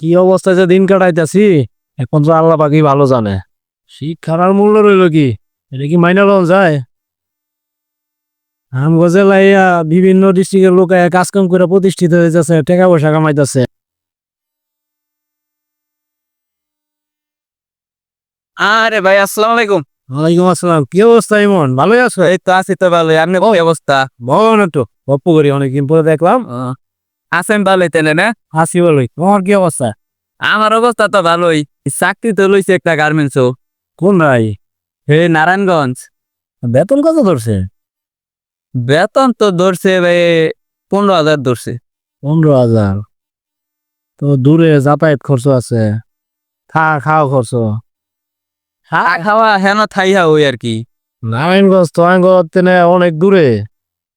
কি অবস্থায় যে দিন কাটাইতেছি? এখন তো আল্লাহ পাকি ভালো জানে। শিক্ষার মূল্য রইল কি? এটা কি মাইনা লওয়া যায়? আমগো জেলাইয়া বিভিন্ন ডিস্ট্রিক্টের লোক কাজ কাম করে প্রতিষ্ঠিত হয়ে যাচ্ছে টাকা পয়সা কামাইতেছে। আরে ভাই আসসালামু আলাইকুম। ওয়ালাইকুম আসসালাম। কি অবস্থা ইমন? ভালোই আছো? এই তো আছি তো ভালোই। আপনি কি অবস্থা? বলো না একটু গপ্প করি অনেকদিন পরে দেখলাম। আছেন ভালোই তেনে না? হাসি বলোই তোমার কি অবস্থা? আমার অবস্থা তো ভালোই। চাকরি তো লইছে একটা গার্মেন্টসও কোন ভাই হে নারায়ণগঞ্জ। বেতন কত ধরছে? বেতন তো ধরছে ভাই পনেরো হাজার ধরছে। পনেরো হাজার। তো দূরে যাতায়াত খরচ আছে। থাকা খাওয়া খরচ। হ্যাঁ খাওয়া হেন থাইহা ওই আর কি। নারায়ণগঞ্জ তো অনেক দূরে।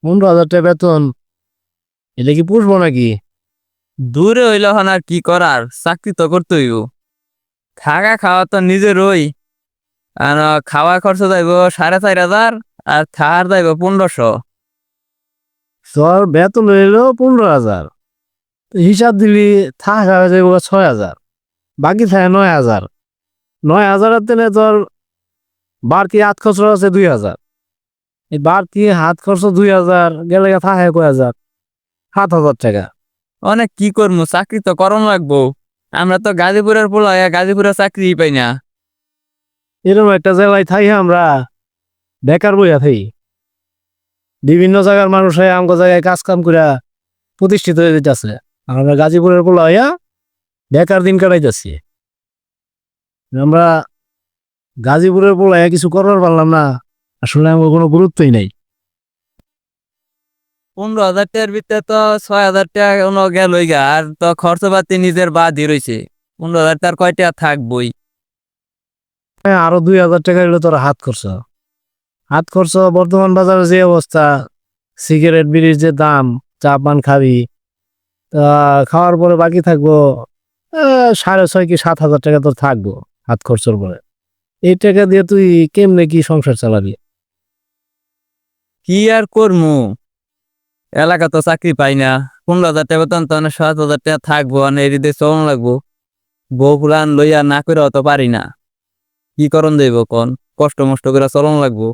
পনেরো হাজার টাকা বেতন। এটা কি পুষবো নাকি? দূরে হইলে হন আর কি করার? চাকরি তো করতেই থাকা খাওয়া তো নিজেরই। আর খাওয়া খরচ যাইব সাড়ে চার হাজার আর থাকার যাইব পনেরোশো। তোর বেতন হইল পনেরো হাজার। হিসাব দিলি থাকা যাব ছয় হাজার। বাকি থাকে নয় হাজার। নয় হাজারের তেনে তোর বাড়তি হাত খরচ আছে দুই হাজার। এই বাড়তি হাত খরচ দুই হাজার গেলে থাকে কয় হাজার? সাত হাজার টাকা। অনেক কি করব চাকরি তো করণ লাগবো। আমরা তো গাজীপুরের পোলা গাজীপুরের চাকরি পাই না। এরকম একটা জেলায় থাই আমরা বেকার বইয়া থাই বিভিন্ন জায়গার মানুষ হয় আমগো জায়গায় কাজ কাম করে প্রতিষ্ঠিত হয়ে যেতেছে আমরা গাজীপুরের পোলা হইয়া বেকার দিন কাটাইতেছি। আমরা গাজীপুরের পোলা হইয়া কিছু করবার পারলাম না আসলে আমার কোনো গুরুত্বই নাই। পনেরো হাজার টাকার ভিতরে তো ছয় হাজার টাকা কোনো গেলই গা আর তো খরচপাতি নিজের বাদই রয়েছে পনেরো হাজার টাকার কয় টাকা থাকবই? হ্যাঁ, আরও দুই হাজার টাকা হইলে তোর হাত খরচ। হাত খরচ বর্তমান বাজারে যে অবস্থা সিগারেট বিড়ির যে দাম চা পান খাবি তা খাওয়ার পরে বাকি থাকব সাড়ে ছয় কি সাত হাজার টাকা তোর থাকব হাত খরচর পরে। এই টাকা দিয়ে তুই কেমনে কি সংসার চালাবি? কি আর করমু? এলাকা তো চাকরি পাই না। পনেরো হাজার টাকা বেতন তো সাত হাজার টাকা থাকব অনেক এরিতে চলন লাগবো। বউ লইয়া না করে অত পারি না। কি করণ দেব কন? কষ্ট মষ্ট করে চলন লাগবো।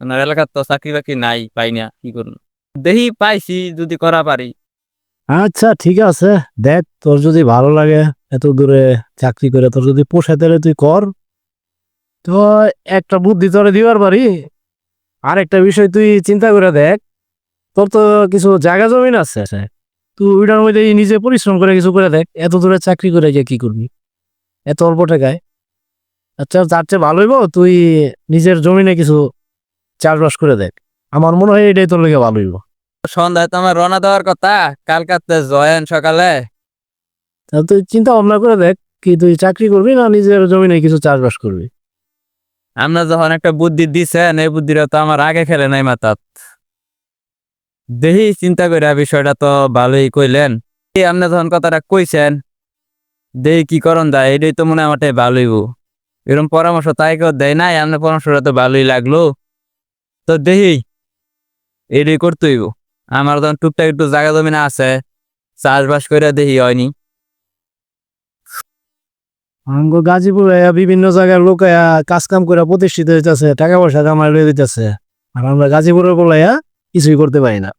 আর এলাকার তো চাকরি বাকরি নাই, পাই না, কি করুন? দেখি পাইছি, যদি করা পারি। আচ্ছা ঠিক আছে। দেখ, তোর যদি ভালো লাগে, এত দূরে চাকরি করে তোর যদি পোষায় তাহলে তুই কর। তো একটা বুদ্ধি তোরে দিবার পারি। আর একটা বিষয় তুই চিন্তা করে দেখ। তোর তো কিছু জায়গা জমিন আছে। তুই ওইটার মধ্যে নিজে পরিশ্রম করে কিছু করে দেখ এত দূরে চাকরি করে গিয়ে কি করবি? এত অল্প টাকায়। আচ্ছা তার চেয়ে ভালো হইব তুই নিজের জমিনে কিছু চাষবাস করে দেখ। আমার মনে হয় এটাই তোর লেগে ভালো হইব। সন্ধ্যায় তো আমার রওনা দেওয়ার কথা কালকাতে জয়েন সকালে। তা তুই চিন্তা ভাবনা করে দেখ কি তুই চাকরি করবি না নিজের জমিনে কিছু চাষবাস করবি? আমরা যখন একটা বুদ্ধি দিছেন এই বুদ্ধিটা তো আমার আগে খেলে নাই মাথাত দেখি চিন্তা করে বিষয়টা তো ভালোই কইলেন। এই আপনি যখন কথাটা কইছেন দেখি কি করণ যায় এটাই তো মনে আমারটাই ভালোই এরকম পরামর্শ তাই কেউ দেয় নাই আপনার পরামর্শটা তো ভালোই লাগল। তো দেখি এটাই করতে হইব। আমার যখন টুকটাক একটু জায়গা জমিনা আছে, চাষবাস করে দেখি হয়নি। গাজীপুরে বিভিন্ন জায়গার লোক কাজ কাম করে প্রতিষ্ঠিত হইতেছে, টাকা পয়সা কামাই লয়ে দিতেছে আর আমরা গাজীপুরের বলাইয়া কিছুই করতে পারি না।